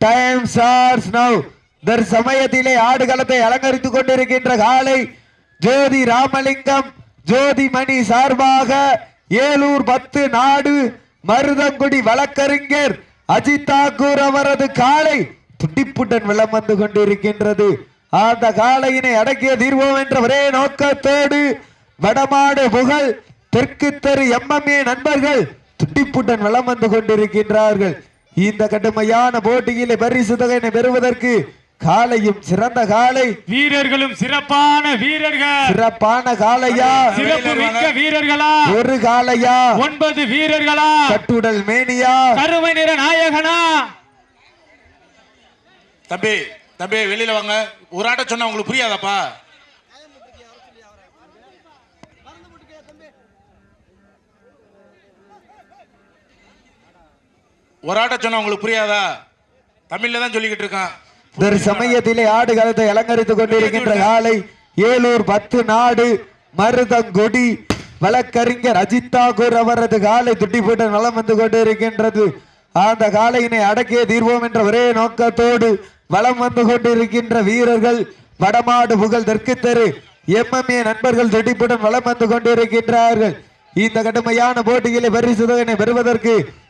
Time stars now தற்சமயத்திலே ஆடுகளத்தை அலங்கரித்துக் கொண்டிருக்கின்ற காலை ஜோதி ராமலிங்கம் ஜோதி மணி சார்பாக ஏலூர் பத்து நாடு மருதங்குடி வழக்கறிஞர் அஜித் தாக்கூர் அவரது காலை துடிப்புடன் விளம் வந்து கொண்டிருக்கின்றது. அந்த காளையினை அடக்கிய தீர்வோம் என்ற ஒரே நோக்கத்தோடு வடமாடு புகழ் தெற்கு தெரு எம்எம்ஏ நண்பர்கள் துடிப்புடன் வளம் வந்து கொண்டிருக்கின்றார்கள். இந்த கடுமையான போட்டியில் பரிசு தொகையினை பெறுவதற்கு காலையும் சிறந்த காலை. வீரர்களும் சிறப்பான வீரர்கள். சிறப்பான காளையா சிறப்பு மிக்க வீரர்களா? ஒரு காளையா ஒன்பது வீரர்களா? கட்டுடல் மேனியா? கருமை நிற நாயகனா? தம்பி தம்பி வெளியில வாங்க. ஒரு ஆட்ட சொன்னா உங்களுக்கு புரியாதாப்பா? ஒரு ஆட்ட சொன்னா உங்களுக்கு புரியாதா? தமிழ்ல தான் சொல்லிக்கிட்டு இருக்கான். சமயத்திலே ஆடுகளத்தை அலங்கரித்துக் கொண்டிருக்கின்ற காலை ஏலூர் பத்து நாடு மருதங்கொடி வழக்கறிஞர் அஜித் தாக்கூர் அவரது காலை துட்டிப்பூட்ட நலம் வந்து கொண்டிருக்கின்றது. அந்த காலையினை அடக்கிய தீர்வோம் என்ற ஒரே நோக்கத்தோடு வலம் வந்து கொண்டிருக்கின்ற வீரர்கள் வடமாடு புகழ் தெற்கு தெரு எம்எம்ஏ நண்பர்கள் துடிப்புடன் வலம் வந்து கொண்டிருக்கின்றார்கள். இந்த கடுமையான போட்டியிலே பரிசு தொகையினை பெறுவதற்கு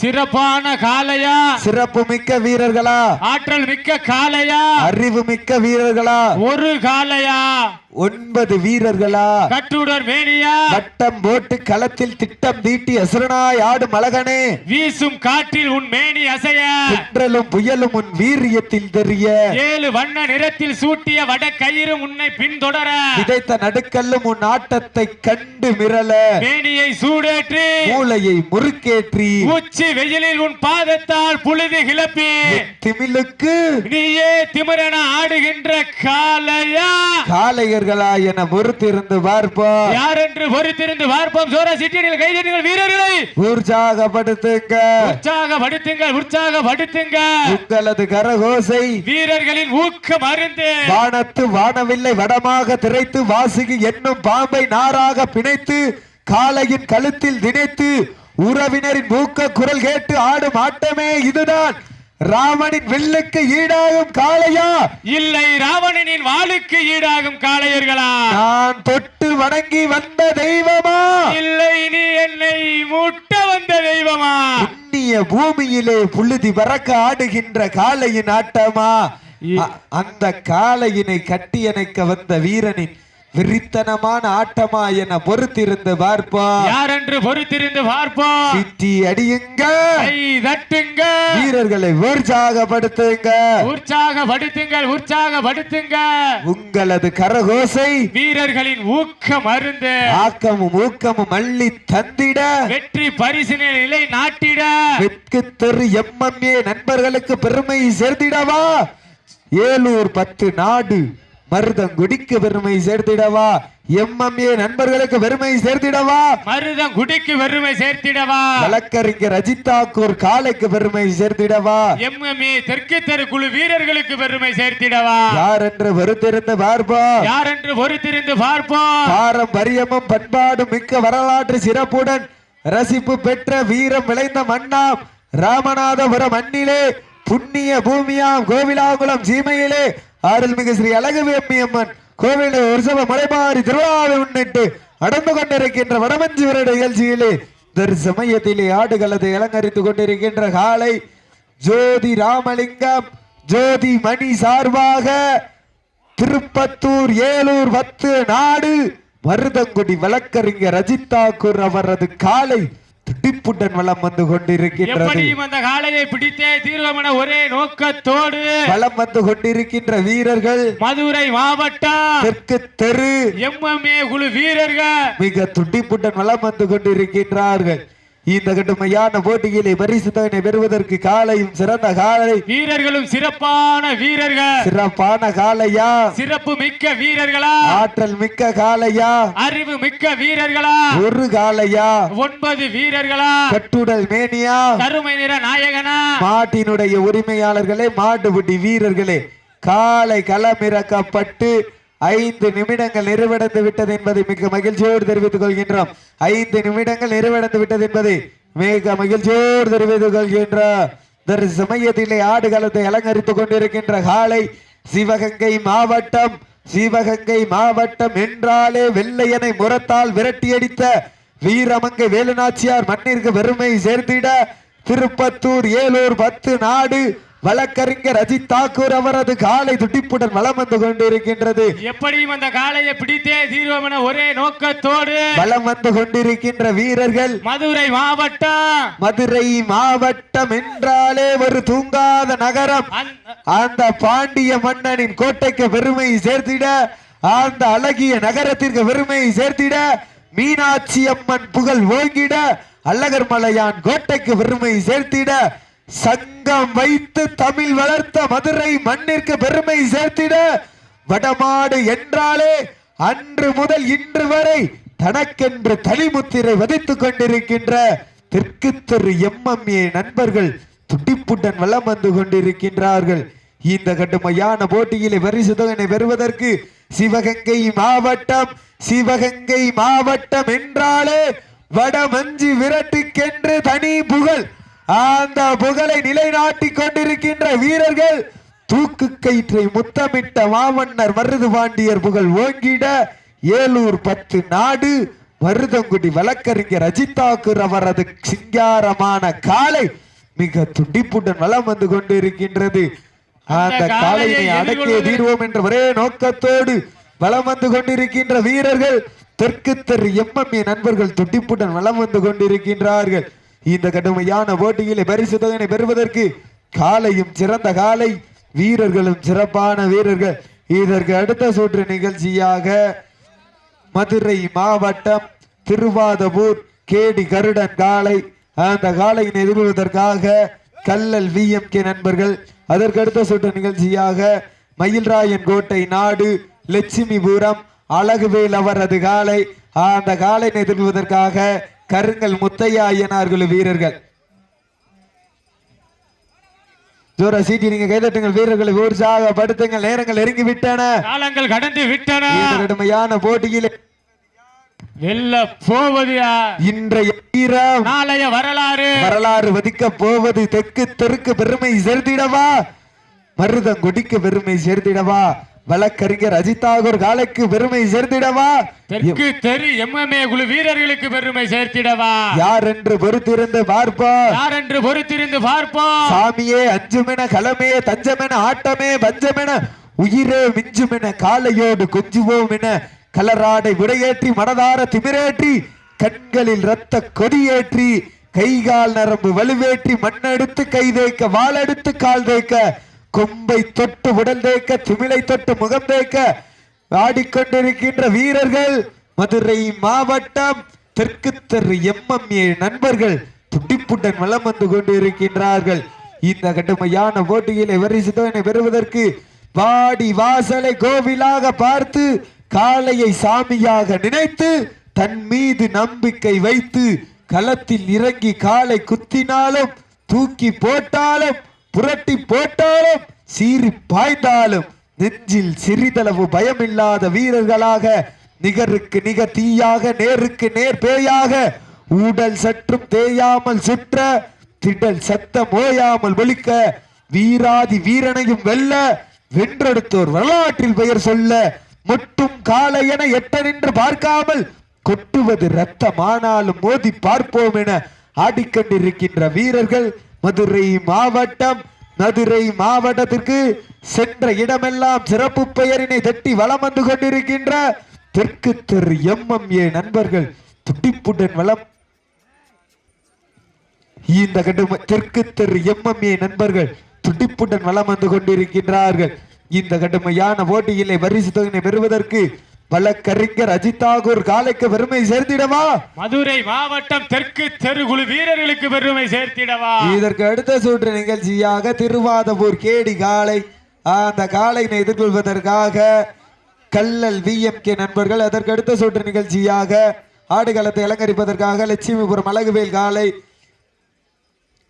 சிறப்பான காளையா? சிறப்பு மிக்க வீரர்களா? ஆற்றல் மிக்க காளையா? அறிவு மிக்க வீரர்களா? ஒரு காளையா? ஒன்பது வீரர்களா? கட்டுடர் மேனியா? வட்டம் போட்டு களத்தில் திட்டம் தீட்டி அசுரனாய் ஆடும் அழகனே. வீசும் காற்றில் உன் மேனி அசைய. குற்றலும் புயலும் உன் வீரியத்தில் தெரிய. ஏழு வண்ண நிறத்தில் சூட்டிய வட கயிறு உன்னை பின்தொடர. விதைத்த நடுக்கல்லும் உன் ஆட்டத்தை கண்டு மிரள. மேனியை சூடேற்றி. மூளையை முறுக்கேற்றி. உச்சி வெயிலில் உன் பாதத்தால் புழுதி கிளப்பி. திமிலுக்கு நீயே திமிரென ஆடுகின்ற காளையா? காளையர்களா என பொறுத்திருந்து பார்ப்போம். யார் என்று பொறுத்திருந்து பார்ப்போம்? சோரா சிட்டியில் கைதட்டுங்கள் வீரர்களை. உற்சாகப்படுத்துங்க. உற்சாகப்படுத்துங்கள் உற்சாகப்படுத்துங்க. உங்களது கரகோசை வீரர்களின் ஊக்கம் அருந்து. வானத்து வானவில்லை வடமாக திரைத்து வாசுகி என்னும் பாம்பை நாராக பிணைத்து காளையின் கழுத்தில் திணைத்து உறவினரின் மூக்க குரல் கேட்டு ஆடும் ஆட்டமே இதுதான். ராமனின் வில்லுக்கு ஈடாகும் காளையா? இல்லை ராவணனின் வாளுக்கு ஈடாகும் காளையர்களா? நான் தொட்டு வணங்கி வந்த தெய்வமா? இல்லை நீ என்னை முட்ட வந்த தெய்வமா? புண்ணிய பூமியிலே புழுதி பறக்க ஆடுகின்ற காளையின் ஆட்டமா? அந்த காளையினை கட்டியணைக்க வந்த வீரனின் விரித்தனமான ஆட்டமா என பொறுத்திருந்து பார்ப்போம். யார் என்று பொறுத்திருந்து பார்ப்போம்? சிட்டி அடியுங்க தட்டுங்க வீரர்களை உற்சாகப்படுத்துங்க. உற்சாகப்படுத்துங்கள் உற்சாகப்படுத்துங்க உங்களது கரகோசை வீரர்களின் ஊக்கம் அருந்து. ஆக்கமும் ஊக்கமும் அள்ளி தந்திட. வெற்றி பரிசினை நிலை நாட்டிட. வெட்கு தெரு எம்எம்ஏ நண்பர்களுக்கு பெருமை சேர்த்திடவா ஏலூர் பத்து நாடு மருதங்குடிக்கு பெருமை சேர்த்திடவா. எம்எம்ஏ நண்பர்களுக்கு பெருமை சேர்த்திடவா. மருதம் குடிக்கு பெருமை சேர்த்திடவா. வழக்கறிஞர் அஜித் தாக்கூர் காலைக்கு பெருமை சேர்த்திடவா. எம்எம்ஏ தெற்கு தெரு குழு வீரர்களுக்கு பெருமை சேர்த்திடவா. யார் என்று வெறுத்திருந்த பார்ப்போம். யார் என்று பொறுத்திருந்து பார்ப்போம் பாரம்பரியமும் பண்பாடும் மிக்க வரலாற்று சிறப்புடன் ரசிப்பு பெற்ற வீரம் விளைந்த மண்ணாம் ராமநாதபுரம் மண்ணிலே புண்ணிய பூமியாம் கோவிலாங்குளம் சீமையிலே அருள்மிகு ஸ்ரீ அழகுவேம்பி அம்மன் கோவில உற்சவ மலைமாறி திருவிழாவை முன்னிட்டு நடந்து கொண்டிருக்கின்ற வடமஞ்சி நிகழ்ச்சியிலே தற்சமயத்திலே ஆடுகளத்தை அலங்கரித்துக் கொண்டிருக்கின்ற காலை ஜோதி ராமலிங்கம் ஜோதி மணி சார்பாக திருப்பத்தூர் ஏலூர் பத்து நாடு மருதங்குடி வழக்கறிஞர் அஜித் தாக்கூர் அவரது காலை துடிப்புடன் வலம் வந்து கொண்டிருக்கின்றது. அந்த காளையை பிடித்தே தீர்வமென ஒரே நோக்கத்தோடு வலம் வந்து கொண்டிருக்கின்ற வீரர்கள் மதுரை மாவட்டம் தெற்கு தெரு எம்எம்ஏ குழு வீரர்கள் மிக துடிப்புடன் வலம் வந்து கொண்டிருக்கின்றார்கள். இந்த கடுமையான போட்டியிலே பரிசு தொகையினை பெறுவதற்கு காலையும் சிறந்த காலை. வீரர்களும் சிறப்பான வீரர்கள். சிறப்பான காலையா? சிறப்பு மிக்க வீரர்களா? ஆற்றல் மிக்க காலையா? அறிவு மிக்க வீரர்களா? ஒரு காலையா? ஒன்பது வீரர்களா? கட்டுடல் மேனியா? கருமை நிற நாயகனா? மாட்டினுடைய உரிமையாளர்களே மாட்டுப்பிடி வீரர்களே காலை களமிறக்கப்பட்டு ஐந்து நிமிடங்கள் நிறைவடைந்து விட்டது என்பதை மிக மகிழ்ச்சியோடு தெரிவித்துக் கொள்கின்றோம். ஐந்து நிமிடங்கள் நிறைவடைந்து விட்டது என்பதை மிக மகிழ்ச்சியோடு தெரிவித்துக் கொள்கின்றோம் தர் சமயத்திலே ஆடுகளத்தை அலங்கரித்துக் கொண்டிருக்கின்ற காலை சிவகங்கை மாவட்டம் சிவகங்கை மாவட்டம் என்றாலே வெள்ளையனை முரத்தால் விரட்டியடித்த வீரமங்கை வேலுநாச்சியார் மண்ணிற்கு பெருமை சேர்த்திட திருப்பத்தூர் ஏலூர் பத்து நாடு வழக்கறிஞர் அஜித் தாக்கூர் அவரது காலை துடிப்புடன் வலம் வந்து கொண்டிருக்கின்றது. எப்படியும் அந்த காளையை பிடித்தே தீர்வோம் என ஒரே நோக்கத்தோடு வலம் வந்து கொண்டிருக்கின்ற வீரர்கள் மதுரை மாவட்டம். மதுரை மாவட்டம் என்றாலே ஒரு தூங்காத நகரம். அந்த- அந்த பாண்டிய மன்னனின் கோட்டைக்கு பெருமை சேர்த்திட அந்த அழகிய நகரத்திற்கு பெருமை சேர்த்திட மீனாட்சி அம்மன் புகழ் ஓங்கிட அழகர் மலையான் கோட்டைக்கு பெருமை சேர்த்திட சங்கம் வைத்து தமிழ் வளர்த்த மதுரை மண்ணிற்கு பெருமை சேர்த்திட வடமாடு என்றாலே அன்று முதல் இன்று வரை தனக்கென்று தனிமுத்திரை வதைத்துக் கொண்டிருக்கின்ற தெற்கு தெரு எம்எம்ஏ நண்பர்கள் துடிப்புடன் வளம் வந்து கொண்டிருக்கின்றார்கள். இந்த கடுமையான போட்டியிலே பரிசு தொகையினை பெறுவதற்கு சிவகங்கை மாவட்டம் சிவகங்கை மாவட்டம் என்றாலே வடமஞ்சி விரட்டுக்கென்று தனி புகழ். அந்த புகழை நிலைநாட்டிக் கொண்டிருக்கின்ற வீரர்கள் தூக்கு கயிற்றை முத்தமிட்ட மாமன்னர் மருது பாண்டியர் புகழ் ஓங்கிட ஏலூர் பத்து நாடு மருதங்குடி வழக்கறிஞர் அஜித்தாக்கூர் அவரது சிங்காரமான காலை மிக துடிப்புடன் வலம் வந்து கொண்டிருக்கின்றது. அந்த காளையை அடக்கிய தீர்வோம் என்ற ஒரே நோக்கத்தோடு வலம் வந்து கொண்டிருக்கின்ற வீரர்கள் தெற்கு தெரு எம்எம்ஏ நண்பர்கள் துடிப்புடன் வலம் வந்து கொண்டிருக்கின்றார்கள். இந்த கடுமையான போட்டியிலே பரிசு தொகையினை பெறுவதற்கு காலையும் சிறந்த காலை வீரர்களும் சிறப்பான வீரர்கள். இதற்கு அடுத்த சுற்று நிகழ்ச்சியாக மதுரை மாவட்டம் திருவாதபூர் கேடி கருடன் காலை அந்த காலையினை எதிர்கொள்வதற்காக கல்லல் விஎம்கே நண்பர்கள். அதற்கு அடுத்த சுற்று நிகழ்ச்சியாக மயில்ராயன் கோட்டை நாடு லட்சுமிபுரம் அழகுவேல் அவரது காலை அந்த காலையினை எதிர்கொள்வதற்காக கருங்கல் முத்தையா ஐயனார் குழு வீரர்கள். ஜோரா சீட்டி நீங்க கைதட்டுங்கள் வீரர்களை உற்சாகப்படுத்துங்கள் நேரங்கள் நெருங்கி விட்டன காலங்கள் கடந்து விட்டன. கடுமையான போட்டியிலே. வெல்ல போவது? இன்றைய வீரம். நாளைய வரலாறு. வரலாறு வதிக்க போவது தெற்கு தெற்கு பெருமை சேர்த்திடவா? மருதங்குடிக்கு பெருமை சேர்த்திடவா? வழக்கறிஞர் அஜித்தாகூர் காலைக்கு பெருமை சேர்த்திடவா? தெற்கு தெரு எம்எம்ஏ குழு வீரர்களுக்கு பெருமை சேர்த்திடவா? யார் என்று பொறுத்திருந்து பார்ப்போம். யார் என்று பொறுத்திருந்து பார்ப்போம்? சாமியே அஞ்சுமென களமே தஞ்சமென ஆட்டமே பஞ்சமென உயிரே மிஞ்சுமென காலையோடு கொஞ்சுவோம் என கலராடை விடையேற்றி மனதார திமிரேற்றி கண்களில் ரத்த கொடியேற்றி கைகால் நரம்பு வலுவேற்றி மண்ணெடுத்து கை தேய்க்க வாளெடுத்து கால் தேய்க்க கொம்பை தொட்டு உடல் தேய்க்க திமிலை தொட்டு முகம் தேய்க்க ஆடிக்கொண்டிருக்கின்ற வீரர்கள் மதுரை மாவட்டம் தெற்கு தெரு எம்எம்ஏ நண்பர்கள் துடிப்புடன் வலம் வந்து கொண்டிருக்கின்றார்கள். இந்த கடுமையான போட்டியிலே வரிசுதோனை பெறுவதற்கு வாடி வாசலை கோவிலாக பார்த்து காளையை சாமியாக நினைத்து தன் மீது நம்பிக்கை வைத்து களத்தில் இறங்கி காலை குத்தினாலும் தூக்கி போட்டாலும் புரட்டி போட்டாலும் சீறி பாய்ந்தாலும் நெஞ்சில் சிறிதளவு பயமில்லாத வீரர்களாக நிகருக்கு நிக தீயாக நேருக்கு நேர் பேயாக ஊடல் சற்றும் தேயாமல் சுற்ற திடல் சத்தம் ஓயாமல் ஒலிக்க வீராதி வீரனையும் வெல்ல வென்றெடுத்தோர் வரலாற்றில் பெயர் சொல்ல முட்டும் காளையென எட்ட நின்று பார்க்காமல் கொட்டுவது ரத்தமானாலும் மோதி பார்ப்போம் என ஆடிக்கொண்டிருக்கின்ற வீரர்கள் மதுரை மாவட்டம் மதுரை மாவட்டத்திற்கு சென்ற இடமெல்லாம் சிறப்பு பெயரினை தட்டி வளம் வந்து கொண்டிருக்கின்ற தெற்கு தெரு எம்எம்ஏ நண்பர்கள் துடிப்புடன் வளம். இந்த கட்டுமை தெற்கு தெரு எம்எம்ஏ நண்பர்கள் துடிப்புடன் வளம் வந்து கொண்டிருக்கின்றார்கள். இந்த கடுமையான போட்டியிலே பரிசு தொகையினை பெறுவதற்கு வழக்கறிஞர் அஜித்தாகூர் காலைக்கு பெருமை சேர்த்திடவா? மதுரை மாவட்டம் தெற்கு தெரு குழு வீரர்களுக்கு பெருமை சேர்த்திடவா? இதற்கு அடுத்த சுற்று நிகழ்ச்சியாக திருவாதபூர் கேடி காலை அந்த காலையினை எதிர்கொள்வதற்காக கல்லல் விஎம்கே நண்பர்கள் அதற்கு அடுத்த சுற்று நிகழ்ச்சியாக ஆடுகளத்தை அலங்கரிப்பதற்காக லட்சுமிபுரம் அழகுவேல் காலை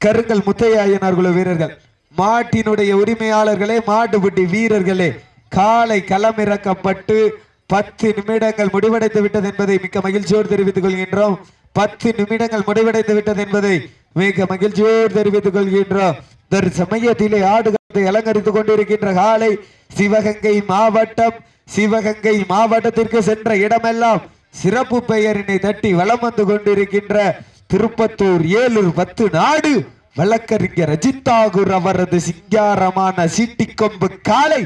கருங்கல் முத்தையாயனார் குழு வீரர்கள் மாட்டினுடைய உரிமையாளர்களே மாட்டுப்பட்டி வீரர்களே காலை களமிறக்கப்பட்டு பத்து நிமிடங்கள் முடிவடைந்து விட்டது என்பதை மிக்க மகிழ்ச்சியோடு தெரிவித்துக் கொள்கின்றோம். பத்து நிமிடங்கள் முடிவடைந்து விட்டது என்பதை மிக மகிழ்ச்சியோடு தெரிவித்துக் கொள்கின்றோம். தர் சமயத்திலே ஆடுகளத்தை அலங்கரித்துக் கொண்டிருக்கின்ற காலை சிவகங்கை மாவட்டம் சிவகங்கை மாவட்டத்திற்கு சென்ற இடமெல்லாம் சிறப்பு பெயரினை தட்டி வலம் வந்து கொண்டிருக்கின்ற திருப்பத்தூர் ஏலூர் பத்து நாடு. வழக்கறிஞர் அஜித்தாகூர் அவரது சிங்காரமான சீட்டிக்கொம்பு காலை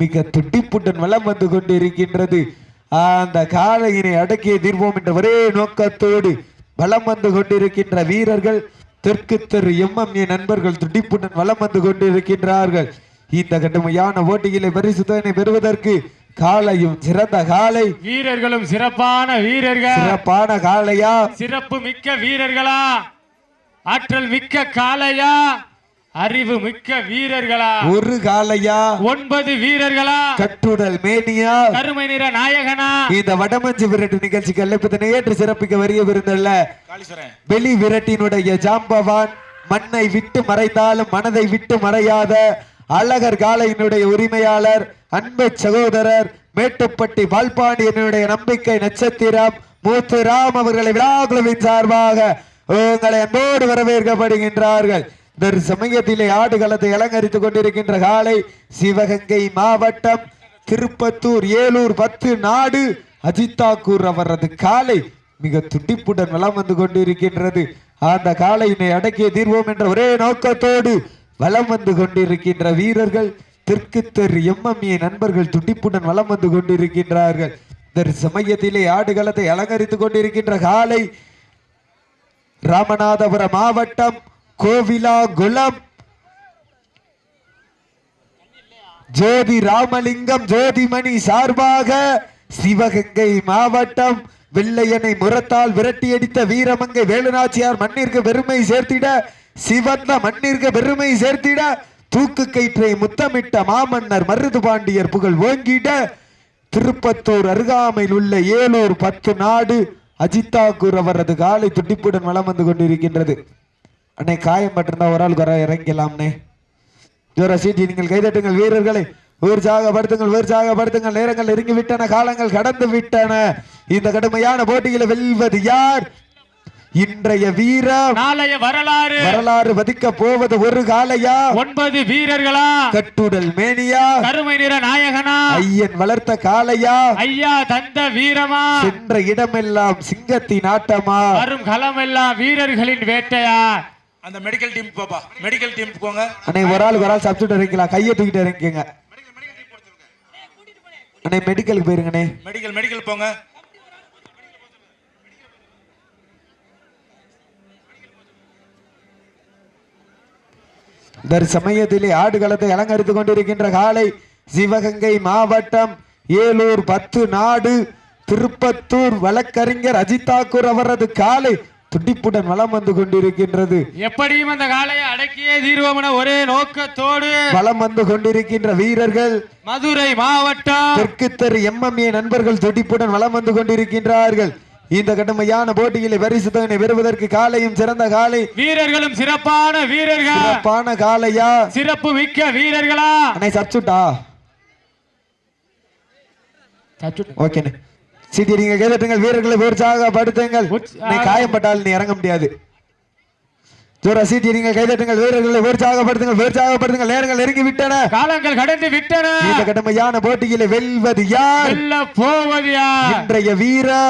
மிக துடிப்புடன் வலம் வந்து கொண்டிருக்கின்றது. அந்த காளையினை அடக்கிய தீர்வோம் என்ற ஒரே நோக்கத்தோடு வலம் வந்து கொண்டிருக்கின்ற வீரர்கள் தெற்கு தெரு எம்எம்ஏ நண்பர்கள் துடிப்புடன் வலம் வந்து கொண்டிருக்கின்றார்கள். இந்த கடுமையான போட்டியிலே பரிசுத்தனை பெறுவதற்கு காளையும் சிறந்த காலை வீரர்களும் சிறப்பான வீரர்கள். சிறப்பான காளையா? சிறப்பு மிக்க வீரர்களா? ஆற்றல் மிக்க காளையா? அறிவு மிக்க வீரர்களா? ஒரு காளையா? ஒன்பது வீரர்களா? கட்டுடல் மேனியா? கருமை நிற நாயகனா? இந்த வடமஞ்சு விரட்டு நிகழ்ச்சிக்கு அழைப்பதனை ஏற்று சிறப்பிக்க வரிய விருந்தல்ல வெளி விரட்டினுடைய ஜாம்பவான் மண்ணை விட்டு மறைந்தாலும் மனதை விட்டு மறையாத அழகர் காளையினுடைய உரிமையாளர் அன்பு சகோதரர் மேட்டுப்பட்டி பால்பாண்டியனுடைய நம்பிக்கை நட்சத்திரம் மூத்து ராம் அவர்களை விழாக்குழுவின் சார்பாக உங்களை அன்போடு வரவேற்கப்படுகின்றார்கள். சமயத்திலே ஆடுகளத்தை அலங்கரித்துக் கொண்டிருக்கின்ற காலை சிவகங்கை மாவட்டம் திருப்பத்தூர் ஏலூர் பத்து நாடு அஜித்தாக்கூர் அவரது காலை மிக துடிப்புடன் வலம் வந்து கொண்டிருக்கின்றது. அந்த காலையினை அடக்கிய தீர்வோம் என்ற ஒரே நோக்கத்தோடு வலம் வந்து கொண்டிருக்கின்ற வீரர்கள் தெற்கு தெரு எம்எம்ஏ நண்பர்கள் துடிப்புடன் வலம் வந்து கொண்டிருக்கின்றார்கள். இந்த சமயத்திலே ஆடுகளத்தை அலங்கரித்துக் கொண்டிருக்கின்ற காலை ராமநாதபுரம் மாவட்டம் கோவிலா குலம். ஜோதி ராமலிங்கம் ஜோதிமணி சார்பாக சிவகங்கை மாவட்டம் வெள்ளையனை முரத்தால் விரட்டியடித்த வீரமங்கை வேலுநாச்சியார் மண்ணிற்கு பெருமை சேர்த்திட சிவந்த மண்ணிற்கு பெருமை சேர்த்திட தூக்கு கயிற்றை முத்தமிட்ட மாமன்னர் மருது பாண்டியர் புகழ் ஓங்கிட திருப்பத்தூர் அருகாமையில் உள்ள ஏலூர் பத்து நாடு அஜித்தாக்கூர் அவரது காலை துடிப்புடன் வலம் வந்து கொண்டிருக்கின்றது. அன்னை காயம் பட்டிருந்தா ஒரு ஆள் குறை இறங்கலாம்னே ஜோர சீட்டி நீங்கள் கைதட்டுங்கள் வீரர்களை. உற்சாகப்படுத்துங்கள் உற்சாகப்படுத்துங்கள் நேரங்கள் நெருங்கி விட்டன காலங்கள் கடந்து விட்டன இந்த கடுமையான போட்டியில வெல்வது யார்? இன்றைய வீரம் நாளைய வரலாறு. வரலாறு வதிக்க போவது ஒரு காலையா ஒன்பது வீரர்களா? கட்டுடல் மேனியா? கருமை நிற நாயகனா? ஐயன் வளர்த்த காளையா? ஐயா தந்த வீரமா? சென்ற இடமெல்லாம் சிங்கத்தின் ஆட்டமா? வரும் களமெல்லாம் வீரர்களின் வேட்டையா? அந்த மெடிக்கல் டீம் போப்பா. மெடிக்கல் டீம் போங்க. அன்னை ஒரு ஆள் ஒரு ஆள் சப்ஸ்டியூட் இறங்கிக்கலாம். கையை தூக்கிட்டு இறங்கிக்கங்க. அண்ணே மெடிக்கலுக்கு போயிருங்கண்ணே மெடிக்கல் மெடிக்கல் போங்க. இந்த சமயத்திலே ஆடுகளத்தை அலங்கரித்துக் கொண்டிருக்கின்ற காலை சிவகங்கை மாவட்டம் ஏலூர் பத்து நாடு திருப்பத்தூர் வழக்கறிஞர் அஜித்தாக்கூர் அவரது காலை துடிப்புடன் வலம் வந்து கொண்டிருக்கின்றது. எப்படியும் அந்த காளையை அடக்கியே தீர்வோம் என ஒரே நோக்கத்தோடு வலம் வந்து கொண்டிருக்கின்ற வீரர்கள் மதுரை மாவட்டம் தெற்கு தெரு எம்எம்ஏ நண்பர்கள் துடிப்புடன் வலம் வந்து கொண்டிருக்கின்றார்கள். இந்த கடுமையான போட்டியிலே பரிசு தொகையினை பெறுவதற்கு காலையும் சிறந்த காலை வீரர்களும் சிறப்பான வீரர்கள். சிறப்பான காலையா சிறப்பு மிக்க வீரர்களா? அண்ணே சப்சுட்டா ஓகேண்ணே சிட்டி நீங்க கேட்டுங்கள் வீரர்களை உற்சாகப்படுத்துங்கள் உற்சா- நீ காயப்பட்டால் நீ இறங்க முடியாது. ஜோரா சீட்டி நீங்க கைதட்டுங்கள் வீரர்களை உற்சாகப்படுத்துங்கள் உற்சாகப்படுத்துங்கள். நேரங்கள் நெருங்கி விட்டன காலங்கள் கடந்து விட்டன. இந்த கடுமையான போட்டியிலே வெல்வது யார்? வெல்ல போவது யார்? இன்றைய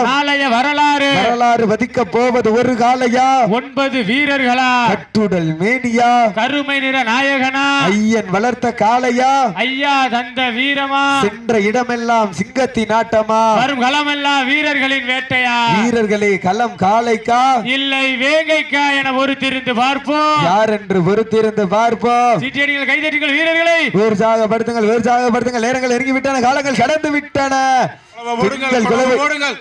நாளைய வரலாறு. வரலாறு வதிக்க போவது ஒரு காலையா ஒன்பது வீரர்களா? கட்டுடல் மேனியா? கருமை நிற நாயகனா? ஐயன் வளர்த்த காளையா? ஐயா தந்த வீரமா? சென்ற இடமெல்லாம் சிங்கத்தின் ஆட்டமா? வரும் களமெல்லாம் வீரர்களின் வேட்டையா? வீரர்களே களம் காளைக்கா? இல்லை வேங்கைக்கா என ஒரு திருந்து பார்ப்போம். யார் என்று பொறுத்திருந்து பார்ப்போம். சிட்டியடிகள் கைதட்டுங்கள் வீரர்களை. உற்சாகப்படுத்துங்கள் உற்சாகப்படுத்துங்கள் நேரங்கள் நெருங்கி விட்டன காலங்கள் கடந்து விட்டன. ஓடுங்கள்.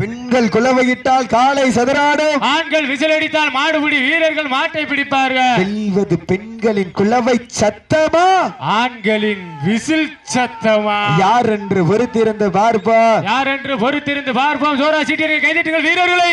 பெண்கள் குலவையிட்டால் காலை சதுராடும். ஆண்கள் விசிலடித்தால் மாடுபிடி வீரர்கள் மாட்டை பிடிப்பார்கள். வெல்வது பெண்களின் குலவை சத்தமா? ஆண்களின் விசில் சத்தமா? யார் என்று பொறுத்திருந்து பார்ப்பா யார் என்று பொறுத்திருந்து பார்ப்போம்? சோரா சீட்டியர்கள் கைதட்டுங்கள் வீரர்களை.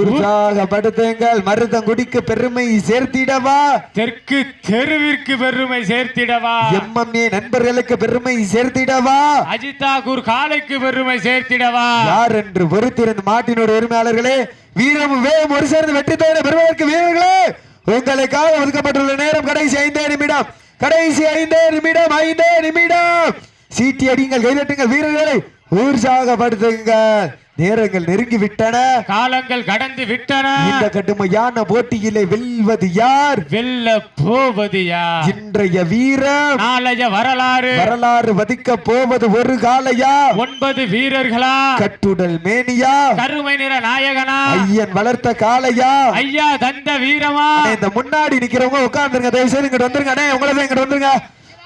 உற்சாகப்படுத்துங்கள் மருதங்குடிக்கு பெருமை சேர்த்திடவா? தெற்கு தெருவிற்கு பெருமை சேர்த்திடவா? எம்எம்ஏ நண்பர்களுக்கு பெருமை சேர்த்திடவா? அஜிதாகூர் காலைக்கு பெருமை சேர்த்திடவா? யார் என்று பொறுத்திருந்து மாட்டினோட உரிமையாளர்களே வீரமும் வேகம் ஒரு சேர்ந்து வெற்றி தோட பெறுவதற்கு வீரர்களே உங்களுக்காக ஒதுக்கப்பட்டுள்ள நேரம் கடைசி ஐந்தே நிமிடம். கடைசி ஐந்தே நிமிடம் ஐந்தே நிமிடம். சீட்டி அடிங்கள் கைதட்டுங்கள் வீரர்களை. உற்சாகப்படுத்துங்கள் நேரங்கள் நெருங்கி விட்டன. காலங்கள் கடந்து விட்டன. இந்த கடுமையான போட்டியிலே வெல்வது யார்? வெல்ல போவது யார்? இன்றைய வீரம் நாளைய வரலாறு. வரலாறு வதிக்க போவது ஒரு காலையா ஒன்பது வீரர்களா? கட்டுடல் மேனியா? கருமை நிற நாயகனா? ஐயன் வளர்த்த காளையா? ஐயா தந்த வீரமா? இந்த முன்னாடி நிக்கிறவங்க உட்கார்ந்துருங்க. தயவு செய்து இங்கிட்டு வந்துருங்க. அண்ணே உங்களை இங்கிட்டு வந்துருங்க.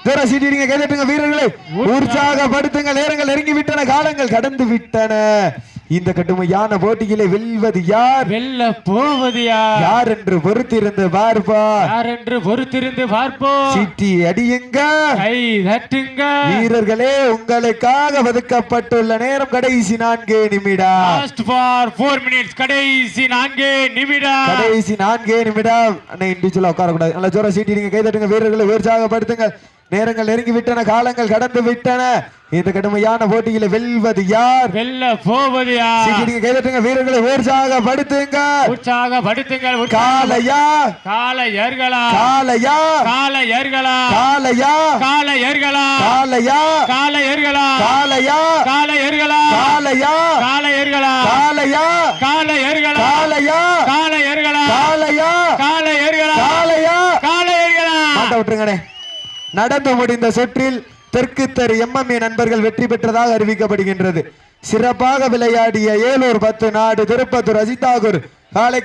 தூர சீட்டிடுங்க கைதட்டுங்க வீரர்களை. உற்சாகப்படுத்துங்க நேரங்கள் நெருங்கி விட்டன. காலங்கள் கடந்து விட்டன. இந்த கடுமையான போட்டியிலே வெல்வது யார்? வெல்ல போவது யார்? யார் என்று பொறுத்திருந்து பார்ப்பா யார் என்று பொறுத்திருந்து பார்ப்போம்? சீட்டி அடியுங்க. கை தட்டுங்க. வீரர்களே உங்களுக்காக ஒதுக்கப்பட்டுள்ள நேரம் கடைசி நான்கே நிமிடம். லாஸ்ட் ஃபார் ஃபோர் மினிட்ஸ் கடைசி நான்கு நிமிடம். கடைசி நான்கே நிமிடம். அண்ணா இண்டிவிஜுவலா உட்கார கூடாது நல்ல ஜோர சீட்டிடுங்க கைதட்டுங்க வீரர்களை உற்சாகப்படுத்துங்க. நேரங்கள் நெருங்கி விட்டன காலங்கள் கடந்து விட்டன இந்த கடுமையான போட்டியில வெல்வது யார் வெல்ல போவது யார் கைதட்டுங்க வீரர்களை உற்சாகப்படுத்துங்க உற்சாகப்படுத்துங்கள் உற்சாக- காலையா காளையர்களா காலையா காளையர்களா காலையா காளையர்களா காலையா காளையர்களா காலையா காளையர்களா காலையா காளையர்களா காலையா காளையர்களா காலையா காளையர்களா காலையா காளையர்களா காலையா காளையர்களா மாட்ட விட்டுருங்கண்ணே நடந்து முடிந்த சுற்றில் தெற்கு தெரு எம்எம்ஏ நண்பர்கள் வெற்றி பெற்றதாக அறிவிக்கப்படுகின்றது. சிறப்பாக விளையாடிய ஏலூர் பத்து நாடு திருப்பத்தூர் அஜிதாகூர் காலை